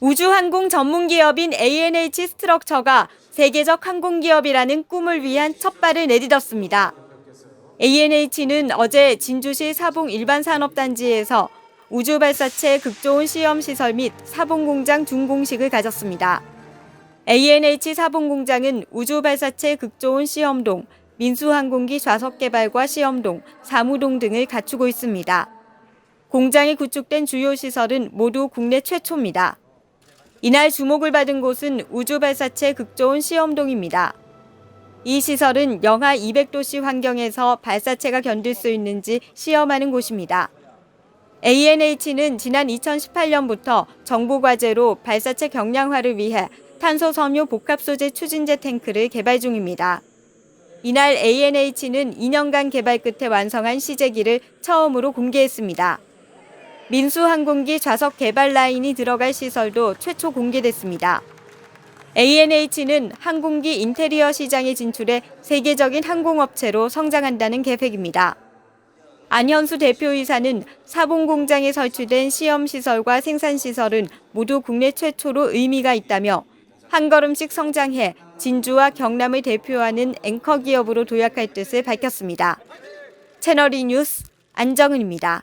우주항공 전문기업인 ANH 스트럭처가 세계적 항공기업이라는 꿈을 위한 첫 발을 내딛었습니다. ANH는 어제 진주시 사봉 일반산업단지에서 우주발사체 극조온 시험시설 및 사봉공장 준공식을 가졌습니다. ANH 사봉공장은 우주발사체 극조온 시험동, 민수항공기 좌석 개발과 시험동, 사무동 등을 갖추고 있습니다. 공장이 구축된 주요 시설은 모두 국내 최초입니다. 이날 주목을 받은 곳은 우주발사체 극조온 시험동입니다. 이 시설은 영하 200도씨 환경에서 발사체가 견딜 수 있는지 시험하는 곳입니다. ANH는 지난 2018년부터 정보과제로 발사체 경량화를 위해 탄소 섬유 복합 소재 추진제 탱크를 개발 중입니다. 이날 ANH는 2년간 개발 끝에 완성한 시제기를 처음으로 공개했습니다. 민수항공기 좌석 개발 라인이 들어갈 시설도 최초 공개됐습니다. ANH는 항공기 인테리어 시장에 진출해 세계적인 항공업체로 성장한다는 계획입니다. 안현수 대표이사는 사봉 공장에 설치된 시험 시설과 생산 시설은 모두 국내 최초로 의미가 있다며 한 걸음씩 성장해 진주와 경남을 대표하는 앵커 기업으로 도약할 뜻을 밝혔습니다. 채널이 뉴스 안정은입니다.